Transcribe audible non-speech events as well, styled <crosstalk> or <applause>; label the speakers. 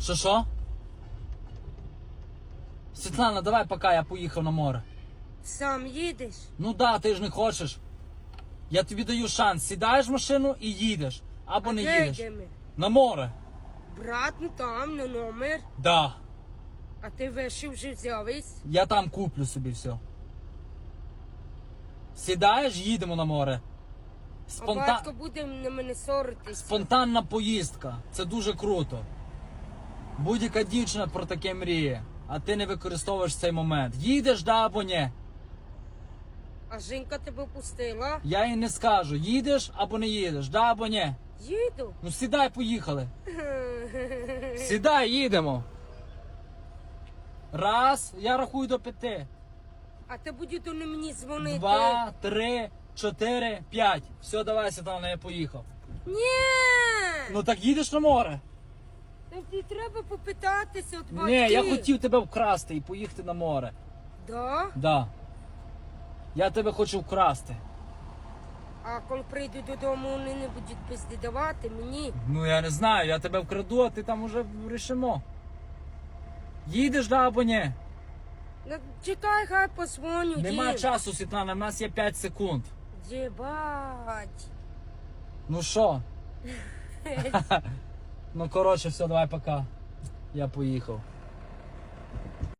Speaker 1: Що що? Світлана, давай пока я поїхав на море.
Speaker 2: Сам їдеш?
Speaker 1: Ну да, ти ж не хочеш. Я тобі даю шанс. Сідаєш в машину і їдеш. Або не
Speaker 2: Де
Speaker 1: їдеш.
Speaker 2: йдемо?
Speaker 1: На море.
Speaker 2: Брат, ну там, на номер.
Speaker 1: Да.
Speaker 2: А ти вишив вже взявись?
Speaker 1: Я там куплю собі все. Сідаєш, їдемо на море.
Speaker 2: А батько буде на мене соритись.
Speaker 1: Спонтанна поїздка. Це дуже круто. Будь-яка дівчина про таке мріє, а ти не використовуєш цей момент. Їдеш, да або ні.
Speaker 2: А жінка тебе пустила?
Speaker 1: Я їй не скажу, їдеш або не їдеш, да або ні.
Speaker 2: Їду.
Speaker 1: Ну сідай, поїхали. <laughs> Сідай, їдемо. Раз, я рахую до п'яти.
Speaker 2: А ти будеш до мені дзвонити.
Speaker 1: Два, три, чотири, п'ять. Все, давай, Світлана, я поїхав.
Speaker 2: Ні!
Speaker 1: Ну так їдеш на море?
Speaker 2: Тобі треба попитатися от батьків.
Speaker 1: Ні, я хотів тебе вкрасти і поїхати на море.
Speaker 2: Да?
Speaker 1: Да. Я тебе хочу вкрасти.
Speaker 2: А коли прийду додому, вони не будуть пизди давати мені.
Speaker 1: Ну я не знаю, я тебе вкраду, а ти там уже рішимо. Їдеш, да або ні?
Speaker 2: Ну, чекай, хай позвоню.
Speaker 1: Нема
Speaker 2: дім.
Speaker 1: часу, Світлана, в нас є 5 секунд.
Speaker 2: Єбать.
Speaker 1: Ну що? <laughs> ну коротше, все, давай пока. Я поїхав.